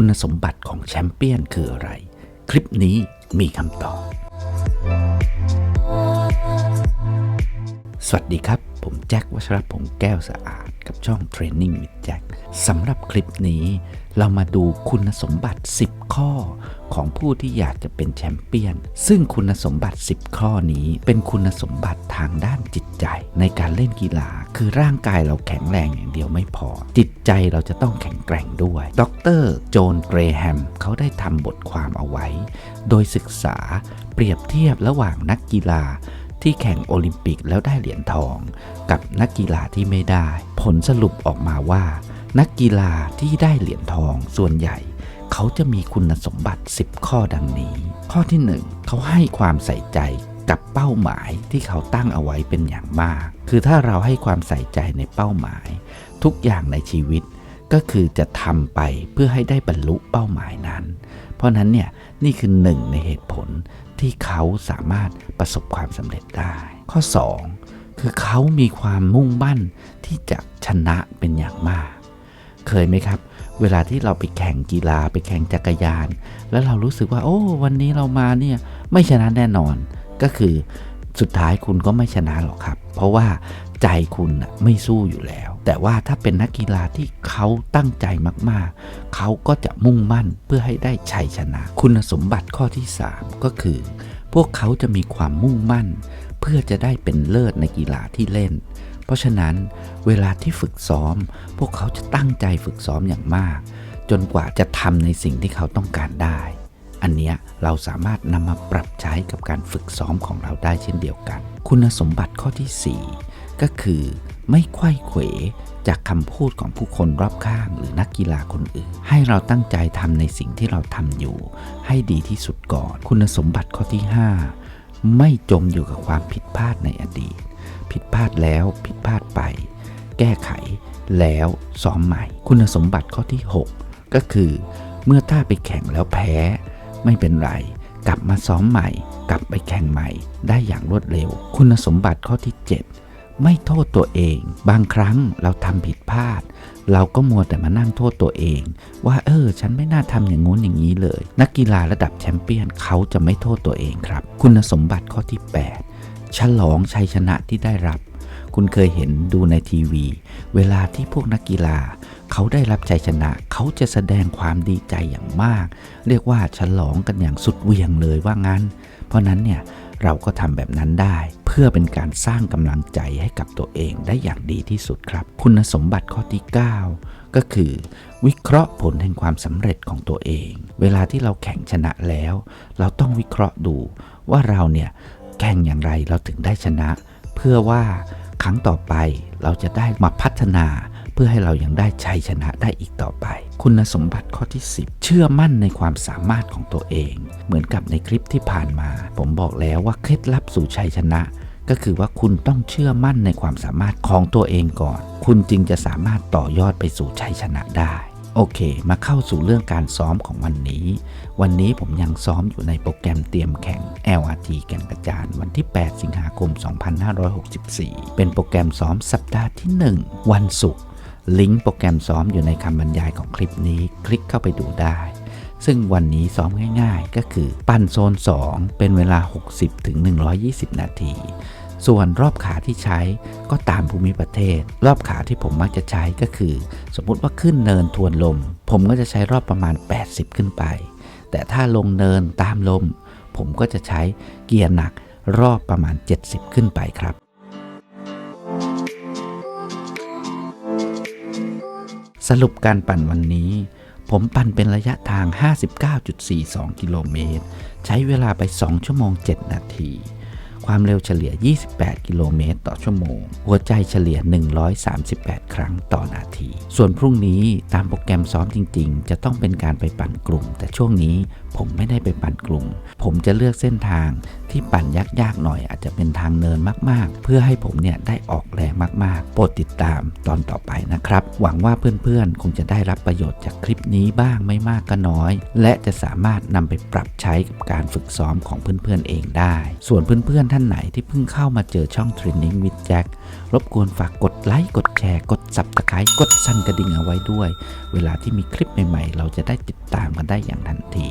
คุณสมบัติของแชมเปี้ยนคืออะไร คลิปนี้มีคำตอบ สวัสดีครับ ผมแจ็ควัชรพงษ์แก้วสะอาด กับช่อง Training with Jack สำหรับคลิปนี้ เรามาดูคุณสมบัติ 10 ข้อของผู้ที่อยากจะเป็นแชมเปี้ยน ซึ่งคุณสมบัติ 10 ข้อนี้เป็นคุณสมบัติทางด้านจิตใจ ในการเล่นกีฬา คือร่างกายเราแข็งแรงอย่างเดียวไม่พอ จิตใจเราจะต้องแข็งแกร่งด้วย ดรโจนเกรแฮมเขาได้ทำบทความเอาไว้ โดยศึกษาเปรียบเทียบระหว่างนักกีฬา ที่แข่งโอลิมปิกแล้วได้เหรียญทอง กับนักกีฬาที่ไม่ได้ ผลสรุปออกมาว่า นักกีฬาที่ได้เหรียญทองส่วนใหญ่ เขาจะมีคุณสมบัติ 10 ข้อดังนี้ ข้อที่ 1 เขาให้ความใส่ใจกับเป้าหมายที่เขาตั้งเอาไว้เป็นอย่างมาก คือถ้าเราให้ความใส่ใจในเป้าหมาย ทุกอย่างในชีวิตก็คือจะทำไปเพื่อให้ได้บรรลุเป้าหมายนั้น เพราะนั้นเนี่ยนี่คือหนึ่งในเหตุผล ที่เขาสามารถประสบความสำเร็จได้ ข้อ 2 คือเขามีความมุ่งมั่นที่จะชนะเป็นอย่างมาก เคยไหมครับ เวลาที่เราไปแข่งกีฬาไปแข่งจักรยาน แล้วเรารู้สึกว่า โอ้ วันนี้เรามาเนี่ยไม่ชนะแน่นอน ก็คือสุดท้ายคุณก็ไม่ชนะหรอกครับ เพราะว่าใจคุณไม่สู้อยู่แล้ว แต่ว่าถ้าเป็นนักกีฬาที่เขาตั้งใจมากๆ เขาก็จะมุ่งมั่นเพื่อให้ได้ชัยชนะ คุณสมบัติข้อที่ 3 ก็คือ พวกเขาจะมีความมุ่งมั่น เพื่อจะได้เป็นเลิศในกีฬาที่เล่น เพราะฉะนั้นเวลาที่ฝึกซ้อม พวกเขาจะตั้งใจฝึกซ้อมอย่างมาก จนกว่าจะทำในสิ่งที่เขาต้องการได้ อันเนี้ยเราสามารถนำมาปรับใช้กับการฝึกซ้อมของเราได้เช่นเดียวกัน คุณสมบัติข้อที่ 4 ก็คือไม่ไขว้เขวจากคำพูดของผู้คนรอบข้างหรือนักกีฬาคนอื่น ให้เราตั้งใจทำในสิ่งที่เราทำอยู่ ให้ดีที่สุดก่อน คุณสมบัติข้อที่ 5 ไม่จมอยู่กับความผิดพลาดในอดีต ผิดพลาดแล้วผิดพลาดไป แก้ไขแล้วซ้อมใหม่ คุณสมบัติข้อที่ 6 ก็คือ เมื่อถ้าไปแข่งแล้วแพ้ ไม่เป็นไร กลับมาซ้อมใหม่ กลับไปแข่งใหม่ ได้อย่างรวดเร็ว คุณสมบัติข้อที่ 7 ไม่โทษตัวเอง บางครั้งเราทำผิดพลาด เราก็มัวแต่มานั่งโทษตัวเอง ว่าเออ ฉันไม่น่าทำอย่างงู้นอย่างนี้เลย นักกีฬาระดับแชมเปี้ยนเขาจะไม่โทษตัวเองครับ คุณสมบัติข้อที่ 8 ฉลองชัยชนะที่ได้รับ คุณเคยเห็นดูในทีวี เวลาที่พวกนักกีฬา เขาได้รับชัยชนะ เขาจะแสดงความดีใจอย่างมาก เรียกว่าฉลองกันอย่างสุดเหวี่ยงเลยว่างั้น เพราะนั้นเนี่ยเราก็ทำแบบนั้นได้ พื่อเป็นการสร้างกำลังใจให้กับตัวเองได้อย่างดีที่สุดครับ คุณสมบัติข้อที่ 9 ก็คือ วิเคราะห์ผลแห่งความสำเร็จของตัวเอง เวลาที่เราแข่งชนะแล้ว เราต้องวิเคราะห์ดูว่าเราเนี่ยแข่งอย่างไรเราถึงได้ชนะ เพื่อว่าครั้งต่อไปเราจะได้มาพัฒนาเพื่อให้เรายังได้ชัยชนะได้อีกต่อไป คุณสมบัติข้อที่ 10 เชื่อมั่นในความสามารถของตัวเอง เหมือนกับในคลิปที่ผ่านมา ผมบอกแล้วว่าเคล็ดลับสู่ชัยชนะ ก็คือว่าคุณต้องเชื่อมั่นในความสามารถของตัวเองก่อน คุณจึงจะสามารถต่อยอดไปสู่ชัยชนะได้ โอเค มาเข้าสู่เรื่องการซ้อมของวันนี้ วันนี้ผมยังซ้อมอยู่ในโปรแกรมเตรียมแข่ง LRT แก่งกระจานวันที่ 8 สิงหาคม 2564 เป็นโปรแกรมซ้อมสัปดาห์ที่ 1 วันศุกร์ ลิงก์โปรแกรมซ้อมอยู่ในคำบรรยายของคลิปนี้ คลิกเข้าไปดูได้ ซึ่งวันนี้ซ้อมง่ายๆ ก็คือปั่นโซน 2 เป็นเวลา 60-120 นาที ส่วนรอบขาที่ใช้ก็ตามภูมิประเทศ รอบขาที่ผมมักจะใช้ก็คือ สมมุติว่าขึ้นเนินทวนลม ผมก็จะใช้รอบประมาณ 80 ขึ้นไป แต่ถ้าลงเนินตามลม ผมก็จะใช้เกียร์หนักรอบประมาณ 70 ขึ้นไปครับสรุปการปั่นวันนี้ ผมปั่นเป็นระยะทาง 59.42 กิโลเมตร ใช้เวลาไป 2 ชั่วโมง 7 นาที ความเร็วเฉลี่ย 28 กิโลเมตรต่อชั่วโมง หัวใจเฉลี่ย 138 ครั้งต่อนาที ส่วนพรุ่งนี้ตามโปรแกรมซ้อมจริง ๆ จะต้องเป็นการไปปั่นกลุ่ม แต่ช่วงนี้ผมไม่ได้ไปปั่นกลุ่ม ผมจะเลือกเส้นทางที่ปั่นยากๆหน่อยอาจจะเป็นทางเนินมากๆ เพื่อให้ผมเนี่ยได้ออกแรงมากๆ โปรดติดตามตอนต่อไปนะครับ หวังว่าเพื่อนๆ คงจะได้รับประโยชน์จากคลิปนี้บ้างไม่มากก็น้อย และจะสามารถนำไปปรับใช้กับการฝึกซ้อมของเพื่อนๆเองได้ ส่วนเพื่อนๆท่านไหนที่เพิ่งเข้ามาเจอช่อง Training with Jack รบกวนฝากกดไลค์ กดแชร์ กด Subscribe กดสั่นกระดิ่งเอาไว้ด้วย เวลาที่มีคลิปใหม่ๆ เราจะได้ติดตามกันได้อย่างทันที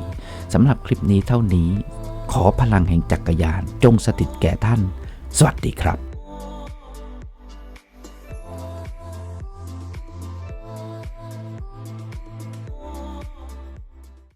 สำหรับคลิปนี้เท่านี้ ขอพลังแห่งจักรยานจงสถิตแก่ท่าน สวัสดีครับ